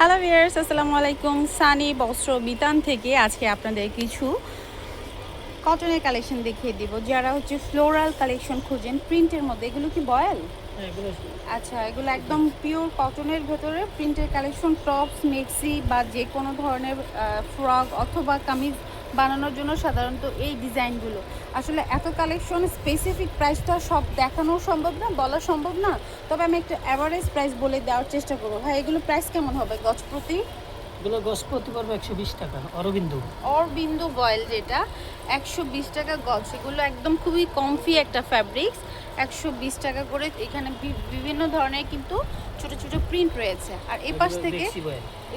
Hello viewers আসসালামু আলাইকুম সানি বস্ত্র বিতান থেকে আজকে আপনাদের কিছু কটনের কালেকশন দেখিয়ে দিব যারা হচ্ছে ফ্লোরাল কালেকশন খুঁজেন প্রিন্টের মধ্যে এগুলো কি বয়েল আচ্ছা এগুলো একদম পিওর কটনের ভেতরে প্রিন্টের কালেকশন টপস মেক্সি বা যে কোনো ধরনের ফ্রক অথবা কামিজ বানানোর জন্য সাধারণত এই ডিজাইনগুলো। আসলে এত কালেকশন স্পেসিফিক প্রাইস তো আর সব দেখানো সম্ভব না বলা সম্ভব না। তবে আমি একটু অ্যাভারেজ প্রাইস বলে দেওয়ার চেষ্টা করব। ভাই এগুলো প্রাইস কেমন হবে? গজ প্রতি? এগুলো গসপতি পড়বে একশো বিশ টাকা অরবিন্দু। অরবিন্দু বয়েল যেটা একশো বিশ টাকা গজ এগুলো একদম খুবই কমফি একটা ফ্যাব্রিক্স একশো বিশ টাকা করে এখানে বিভিন্ন ধরনের কিন্তু ছোট ছোট প্রিন্ট রয়েছে। আর এই পাশ থেকে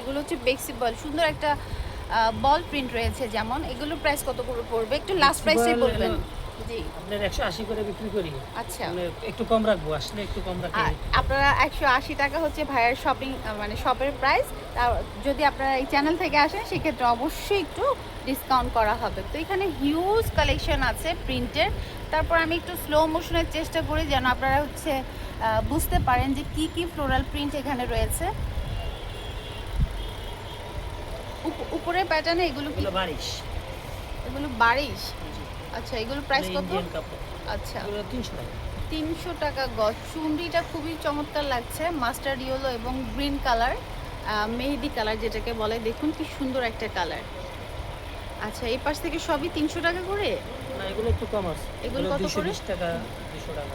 এগুলো হচ্ছে বেক্সি বল সুন্দর একটা বল প্রিন্ট রয়েছে যেমন এগুলো প্রাইস কত করে পড়বে? একটু লাস্ট বেক্সি প্রাইসে বল বলবেন আপনার একশো আশি করে বিক্রি করি। আচ্ছা। মানে একটু কম রাখব আসলে একটু কম রাখি আপনারা একশো আশি টাকা হচ্ছে ভাইয়ের শপিং মানে শপের প্রাইস যদি আপনারা এই চ্যানেল থেকে আসেন সেক্ষেত্রে অবশ্যই একটু ডিসকাউন্ট করা হবে। তো এখানে হিউজ কালেকশন আছে প্রিন্টের তারপর আমি একটু স্লো মোশনের চেষ্টা করি যেন আপনারা হচ্ছে বুঝতে পারেন যে কি কি ফ্লোরাল প্রিন্ট এখানে রয়েছে। উপরের প্যাটার্নে এগুলো কি? বারিশ। এগুলো বারিশ? আচ্ছা এগুলো প্রাইস কত? আচ্ছা। এগুলো তিনশো টাকা। তিনশো টাকা গজ। চুনরিটা খুবই চমৎকার লাগছে মাস্টার্ড ইয়েলো এবং গ্রিন কালার মেহেদি কালার যেটাকে বলে। দেখুন কি সুন্দর একটা কালার আচ্ছা এই পাশ থেকে সবই তিনশো টাকা করে? না এগুলো একটু কম আছে। এগুলো কত করে? টাকা দুশো টাকা।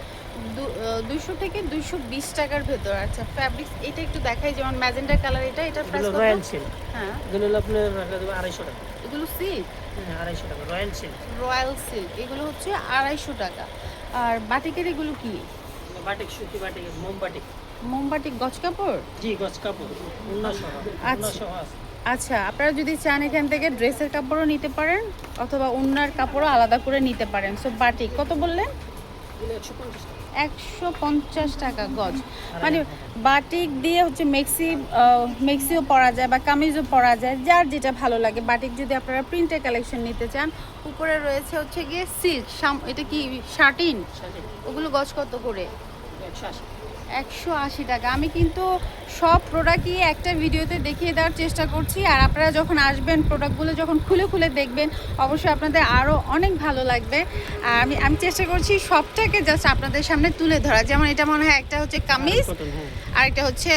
দুইশো থেকে দুইশো বিশ টাকার ভেতর। আচ্ছা ফ্যাব্রিক্স এটা একটু দেখাই যেমন ম্যাজেন্ডার কালার এটা এটার প্রাইস কত? রয়্যাল সিল্ক হ্যাঁ। এগুলো আপনার আড়াইশো টাকা। এগুলো সিল্ক হ্যাঁ আড়াইশো টাকা রয়্যাল সিল্ক রয়্যাল সিল্ক এগুলো হচ্ছে আড়াইশো টাকা। আর বাটিকের এগুলো কি? বাটিক সুতি বাটিক মোম বাটিক মোমবাটিক গজ কাপড়? জি গছ কাপড় আচ্ছা। আচ্ছা আপনারা যদি চান এখান থেকে ড্রেসের কাপড়ও নিতে পারেন অথবা উন্নার কাপড়ও আলাদা করে নিতে পারেন। সো বাটিক কত বললেন? একশো পঞ্চাশ একশো পঞ্চাশ টাকা গজ। মানে বাটিক দিয়ে হচ্ছে মেক্সি মেক্সিও পরা যায় বা কামিজও পরা যায় যার যেটা ভালো লাগে। বাটিক যদি আপনারা প্রিন্টের কালেকশন নিতে চান উপরে রয়েছে হচ্ছে গিয়ে সিল্ক এটা কি শার্টিন। ওগুলো গজ কত করে? একশো আশি। একশো আশি টাকা। আমি কিন্তু সব প্রোডাক্টই একটা ভিডিওতে দেখিয়ে দেওয়ার চেষ্টা করছি। আর আপনারা যখন আসবেন প্রোডাক্টগুলো যখন খুলে খুলে দেখবেন অবশ্যই আপনাদের আরও অনেক ভালো লাগবে। আর আমি আমি চেষ্টা করছি সবটাকে জাস্ট আপনাদের সামনে তুলে ধরা। যেমন এটা মনে হয় একটা হচ্ছে কামিজ আর একটা হচ্ছে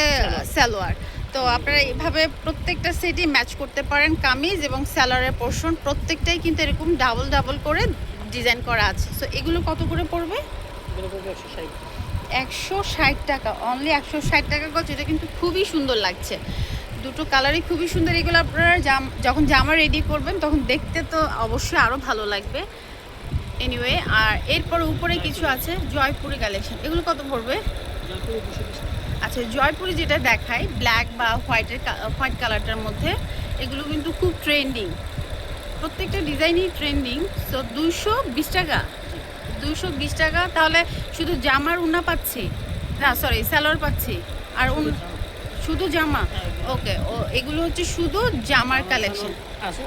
সালোয়ার। তো আপনারা এইভাবে প্রত্যেকটা সেটই ম্যাচ করতে পারেন কামিজ এবং স্যালোয়ারের পোর্শন প্রত্যেকটাই কিন্তু এরকম ডাবল ডাবল করে ডিজাইন করা আছে। সো এগুলো কত করে পড়বে? একশো ষাট টাকা অনলি একশো ষাট টাকা গজ, এটা কিন্তু খুবই সুন্দর লাগছে। দুটো কালারই খুবই সুন্দর, এগুলো আপনারা জাম যখন জামা রেডি করবেন, তখন দেখতে তো অবশ্যই আরও ভালো লাগবে। এনিওয়ে আর এরপর উপরে কিছু আছে, জয়পুরি কালেকশন এগুলো কত পড়বে? আচ্ছা জয়পুরি যেটা দেখায় ব্ল্যাক বা হোয়াইটের হোয়াইট কালারটার মধ্যে, এগুলো কিন্তু খুব ট্রেন্ডিং প্রত্যেকটা ডিজাইনই ট্রেন্ডিং সো দুইশো বিশ টাকা। দুইশো বিশ টাকা তাহলে শুধু জামার উন্না পাচ্ছি? না সরি স্যালোয়ার পাচ্ছি। আর উন- শুধু জামা। ওকে ও এগুলো হচ্ছে শুধু জামার কালেকশন আছে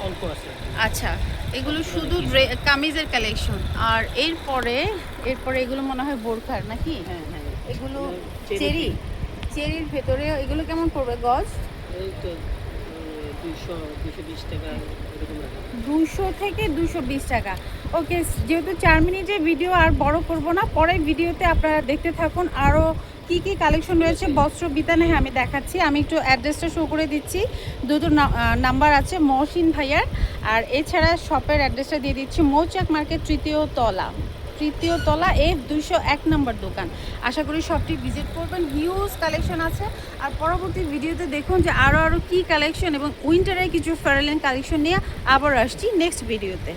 আচ্ছা এগুলো শুধু কামিজের কালেকশন আর এরপরে এরপরে এগুলো মনে হয় বোরখার নাকি? হ্যাঁ হ্যাঁ এগুলো চেরি চেরি চেরির ভেতরে এগুলো কেমন পড়বে গজ? দুশো থেকে দুশো বিশ টাকা। ওকে যেহেতু চার মিনিটের ভিডিও আর বড় করব না পরের ভিডিওতে আপনারা দেখতে থাকুন। আরও কি কি কালেকশন রয়েছে বস্ত্র বিতানে হ্যাঁ আমি দেখাচ্ছি। আমি একটু অ্যাড্রেসটা শো করে দিচ্ছি। দুটো নাম্বার আছে মহসিন ভাইয়ার। আর এছাড়া শপের অ্যাড্রেসটা দিয়ে দিচ্ছি মৌচাক মার্কেট তৃতীয় তলা। তৃতীয় তলা এফ দুইশো এক নম্বর দোকান। আশা করি সবটি ভিজিট করবেন। হিউজ কালেকশন আছে। আর পরবর্তী ভিডিওতে দেখুন যে আরও আরও কী কালেকশন এবং উইন্টারের কিছু ফেরালেন কালেকশন নিয়ে আবার আসছি নেক্সট ভিডিওতে